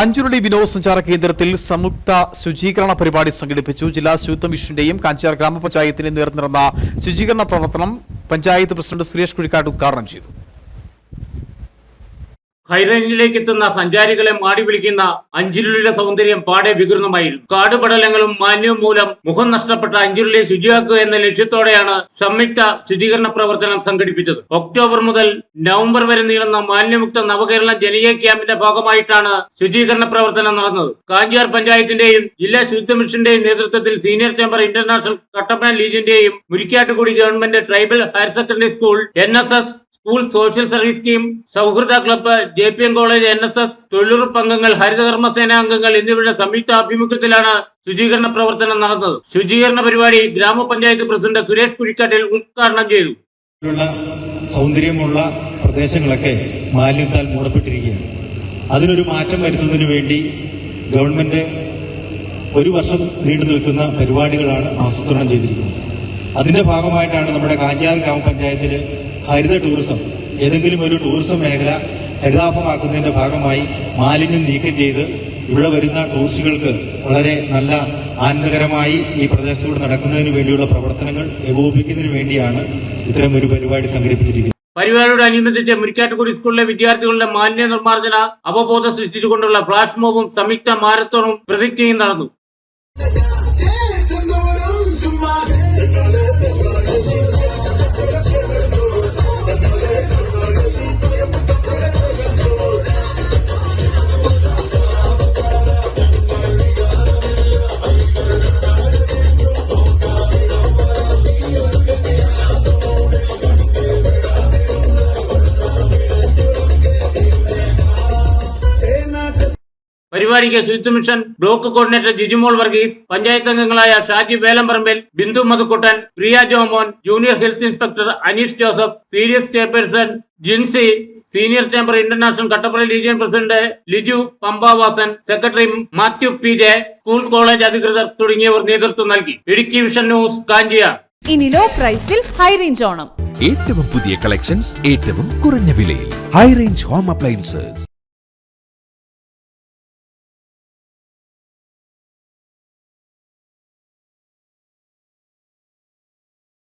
അഞ്ചുരുളി വിനോദസഞ്ചാര കേന്ദ്രത്തിൽ സംയുക്ത ശുചീകരണ പരിപാടി സംഘടിപ്പിച്ചു. ജില്ലാ ശുചിത്വ മിഷന്റെയും കാഞ്ചാർ ഗ്രാമപഞ്ചായത്തിന്റെയും നടന്ന ശുചീകരണ പ്രവർത്തനം പഞ്ചായത്ത് പ്രസിഡന്റ് സുരേഷ് കുഴിക്കാട് ഉദ്ഘാടനം ചെയ്തു. ഹൈറേഞ്ചിലേക്ക് എത്തുന്ന സഞ്ചാരികളെ മാടി വിളിക്കുന്ന അഞ്ചിരുളിയുടെ സൗന്ദര്യം പാടെ വികൃതമായിരുന്നു. കാടുപടലങ്ങളും മാന്യവും മൂലം മുഖം നഷ്ടപ്പെട്ട അഞ്ചിരുളി ശുചിയാക്കുക എന്ന ലക്ഷ്യത്തോടെയാണ് സംയുക്ത ശുചീകരണ പ്രവർത്തനം സംഘടിപ്പിച്ചത്. ഒക്ടോബർ മുതൽ നവംബർ വരെ നീളുന്ന മാലിന്യമുക്ത നവകേരള ജനകീയ ക്യാമ്പിന്റെ ഭാഗമായിട്ടാണ് ശുചീകരണ പ്രവർത്തനം നടന്നത്. കാഞ്ചിയാർ പഞ്ചായത്തിന്റെയും ജില്ലാ ശുചിത്വ മിഷന്റെയും നേതൃത്വത്തിൽ senior chamber international Kattappana ലീജിന്റെയും Murikkattukudi government tribal higher secondary school N school social service scheme സൗഹൃദ club J P M college N S S തൊഴിലുറപ്പ് അംഗങ്ങൾ ഹരിതകർമ്മ അംഗങ്ങൾ എന്നിവരുടെ സംയുക്ത ആഭിമുഖ്യത്തിലാണ് ശുചീകരണ പ്രവർത്തനം നടന്നത്. ശുചീകരണ പരിപാടി ഗ്രാമപഞ്ചായത്ത് പ്രസിഡന്റ് സുരേഷ് കുഴിക്കാട്ടിൽ ഉദ്ഘാടനം ചെയ്തു. സൗന്ദര്യമുള്ള പ്രദേശങ്ങളൊക്കെ മാലിന്യത്താൽ മൂടപ്പെട്ടിരിക്കുകയാണ്. അതിനൊരു മാറ്റം വരുത്തുന്നതിന് വേണ്ടി ഗവൺമെന്റ് ഒരു വർഷം നീണ്ടു നിൽക്കുന്ന പരിപാടികളാണ് ആസൂത്രണം ചെയ്തിരിക്കുന്നത്. അതിന്റെ ഭാഗമായിട്ടാണ് നമ്മുടെ കാഞ്ഞാർ ഗ്രാമപഞ്ചായത്തിൽ ഹരിത ടൂറിസം ഏതെങ്കിലും ഒരു ടൂറിസം മേഖല ഹരിതാഭമാക്കുന്നതിന്റെ ഭാഗമായി മാലിന്യം നീക്കം ചെയ്ത് ഇവിടെ വരുന്ന ടൂറിസ്റ്റുകൾക്ക് വളരെ നല്ല ആനന്ദകരമായി ഈ പ്രദേശത്തൂടെ നടക്കുന്നതിന് വേണ്ടിയുള്ള പ്രവർത്തനങ്ങൾ ഏകോപിപ്പിക്കുന്നതിന് വേണ്ടിയാണ് ഇത്തരം ഒരു പരിപാടി സംഘടിപ്പിച്ചിരിക്കുന്നത് പരിപാടിയോടനുബന്ധിച്ച് മുരിക്കാട്ടുകുടി സ്കൂളിലെ വിദ്യാർത്ഥികളുടെ മാലിന്യ നിർമ്മാർജന അവബോധം സൃഷ്ടിച്ചുകൊണ്ടുള്ള ഫ്ലാഷ് മോബും സംയുക്ത മാരത്തോണും പ്രതിജ്ഞയും നടന്നു ചുമ്മാ പരിപാടിക്ക് ശുചിത്വ mission block coordinator Jijumol Varghese panchayat അംഗങ്ങളായ Shaji Velamparambil Bindu Madhukuttan Priya Jomon junior health inspector Aneesh Joseph senior chairperson Jinsi senior chamber international Kattappally legion president Liju Pampavasan secretary Mathew P J school college അധികൃതർ തുടങ്ങിയവർ നേതൃത്വം നൽകി. Idukki vision news Kanchiya. ഇനി low പ്രൈസിൽ high range Onam. ഏറ്റവും പുതിയ collections ഏറ്റവും കുറഞ്ഞ വിലയിൽ. High range home appliances.